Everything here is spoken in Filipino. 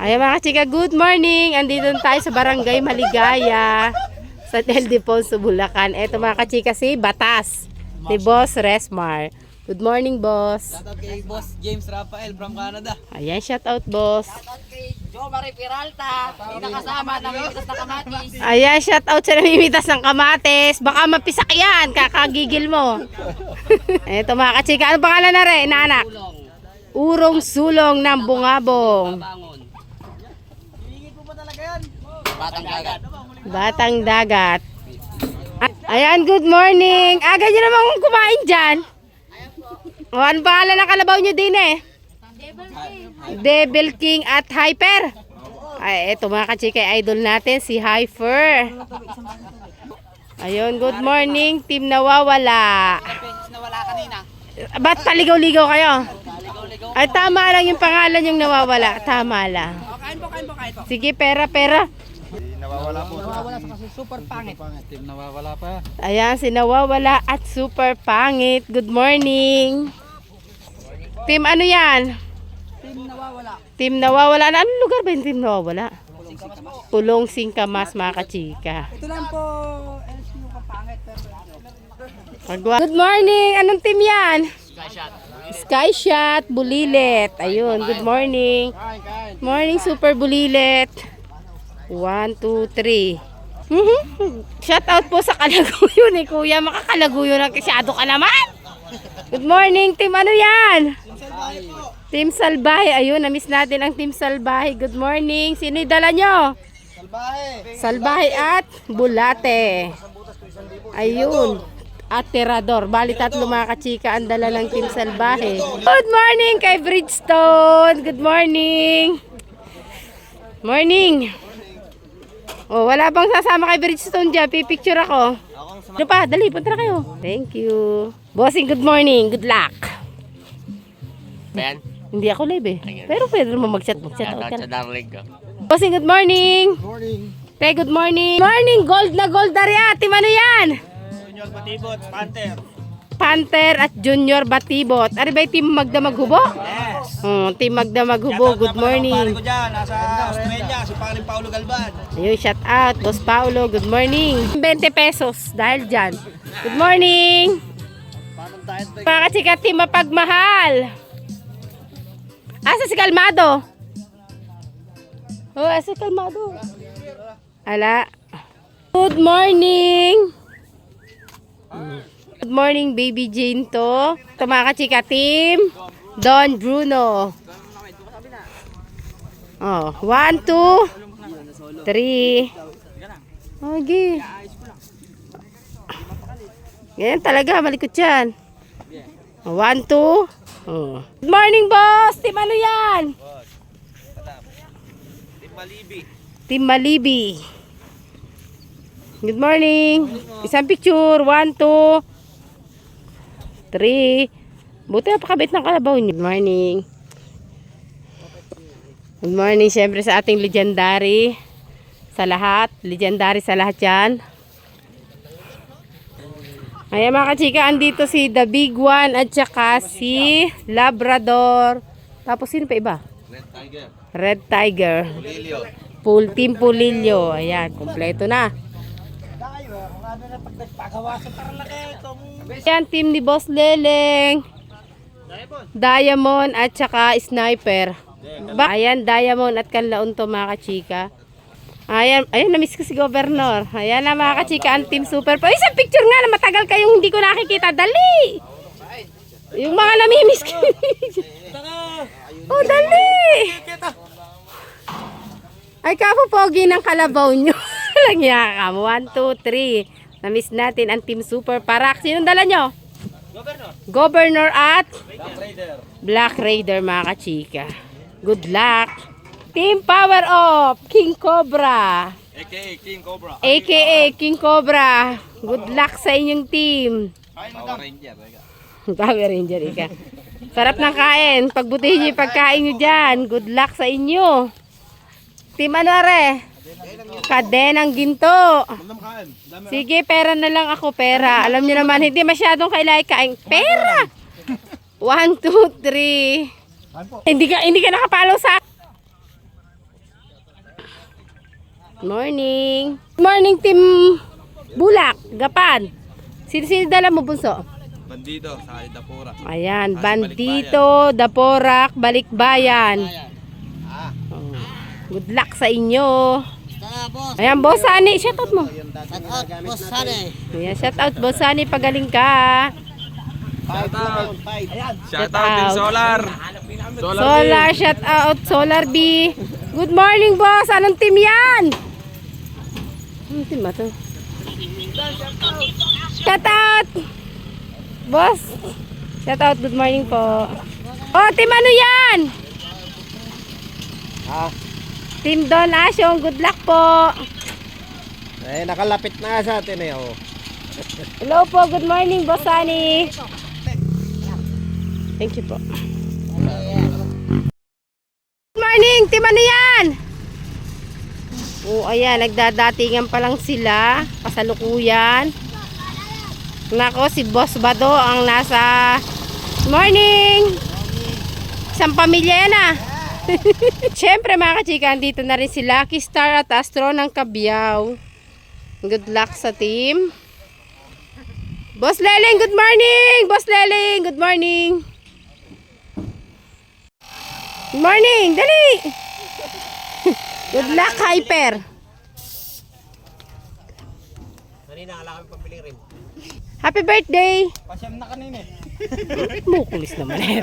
Ay mga chika, good morning! Andito na tayo sa Barangay Maligaya sa Del Defonso, Bulacan. Eto mga kachika si Batas ni Boss Resmar. Good morning, boss. Shoutout kay Boss James Rafael from Canada. Ayan, shout out, boss. Shoutout kay Jo Marie Peralta, pinakasama ng Mitas na Kamatis. Ayan, shout out sa namimitas ng kamates. Baka mapisak yan, kakagigil mo. Eto mga kachika, ano pangalan na rin, naanak? Urong sulong ng bungabong. bangon, Hingin po ba talaga yan? Batang dagat. Batang dagat. Ayan, good morning. Aga nyo naman kumain dyan. O, ano pangalan ng kalabaw nyo din eh? Devil King at Hyper. Ay, eto mga kachika, idol natin, si Hyper. Ayun, good morning, team nawawala. Beses na wala kanina. Ba't paligaw-ligaw kayo? Ay, tama lang yung pangalan yung nawawala. Tama lang. Sige, pera, pera. Nawawala po. Nawawala sa kasi super pangit. Team nawawala pa. Ayan, si Nawawala at Super Pangit. Good morning. Team ano yan? Team nawawala. Team Nawawala. Na, anong lugar ba yung Team Nawawala? Pulong Singkamas, mga kachika. Ito lang po, LCU ka pangit. Pero Pagwa- Good morning! Anong team yan? Sky shot. Sky Shot, Bulilit. Ayun, good morning. Morning, Super Bulilit. One, two, three. Mhm. Shout out po sa Kalaguyo ni Kuya. Makakalaguyo na kasyado ka naman. Good morning, team ano yan? Team Salbahe. Ayun, na-miss natin ang Team Salbahe. Good morning. Sino yung dala nyo? Salbahe. Salbahe at Bulate. Ayun. At Tirador. Bali tatlo mga kachika ang dala ng Team Salbahe. Good morning kay Bridgestone. Good morning. Morning. Oh, wala bang sasama kay Bridgestone dyan? Pipicture ako. Ano pa? Dali, punta na kayo. Thank you. Bossing, good morning. Good luck. Ben, Hindi ako live eh. Pero pwede naman mag-chat. Mag-chat out ka na. Bossing, good morning. Morning. Te, good morning. Morning, gold na gold na rin. Team ano yan? Junior Batibot, Panther. Panther at Junior Batibot. Ari ba yung team Magda Maghubo? Yes. Oh, team Magda Maghubo. Good Pare morning. ko dyan, nasa Paring Paulo Galban. Ayun, shout out. Boss Paulo, good morning. 20 pesos dahil dyan. Good morning. Mga Mapagmahal. Asa si Kalmado? Oh, asa si Kalmado? Ala. Good morning. Good morning, baby Jane to. Ito mga kachika, team. Don Bruno. Oh, one, two, three. Okay. Ganyan talaga, malikot yan. One, two. Oh. Good morning, boss! Team ano yan? Team Malibi. Team Malibi. Good morning. Isang picture. One, two, three. Buti napakabit ng kalabaw niyo. Good morning. Good morning, syempre sa ating legendary. Sa lahat. Legendary sa lahat yan. Ayan mga kachika, andito si The Big One at saka si Labrador. Tapos sino pa iba? Red Tiger. Red Tiger. Lilio. Full team Pulilio. Ayan, kompleto na. Ayan, team ni Boss Leleng. Diamond at saka Sniper. Ba ayan, Diamond at Kanlaon to mga kachika. Ayan, ayan, na-miss ko si Governor. Ayan na mga kachika, ang team super. Pa, isang picture nga na matagal kayong hindi ko nakikita. Dali! Yung mga namimiss ko. oh, dali! Ay, kapopogi ng kalabaw nyo. Langya ka. One, two, three. Na-miss natin ang Team Super Parak. Sinong dala nyo? Governor. Governor at Black Raider. Black Raider, mga kachika. Good luck. Team Power Up, King Cobra. A.K.A. King Cobra. AKA King Cobra. Good luck sa inyong team. Power Ranger. Power Ranger, ika. Sarap ng kain. Pagbutihin nyo yung pagkain nyo dyan. Good luck sa inyo. Team ano are? Kadenang ginto. Sige, pera na lang ako, pera. Alam niyo naman, hindi masyadong kailangan kain. Pera! One, two, three. Hindi ka, hindi ka nakapalo sa Morning. Morning, Team Bulak, Gapan. Sino-sino dala mo, Bunso? Bandito, sa Dapura. Ayan, Ah, si Bandito, Daporak, Balikbayan. Oh, Good luck sa inyo. Boss. Ayan, Boss Sani, shoutout mo. Shout out, boss Sane. Ayan, shoutout, Boss Sani, pagaling ka. Five. Ayan. Shout Shout out din out. Solar. Solar. Solar, shoutout, Solar B. Good morning, boss. Anong team yan? Anong team ba to? Shoutout! Boss, shoutout, good morning po. Oh, team ano yan? Ah, Team Don Asyong, good luck po. eh, nakalapit na sa atin eh. Oh. Hello po, good morning, Boss Sunny. Thank you po. Good morning, team ano yan? Oo, ayan, nagdadatingan pa lang sila, pasalukuyan. Nako, si Boss Bado ang nasa morning. Isang pamilya yan ah. Siyempre mga kachika, andito na rin si Lucky Star at Astro ng Kabyao. Good luck sa team. Boss Leleng, good morning! Boss Leleng, good morning! Good morning! Dali! good luck, Hyper! Kanina, wala kami pambiling rin. Happy birthday! Pasyam na kanina eh. Mukulis naman eh.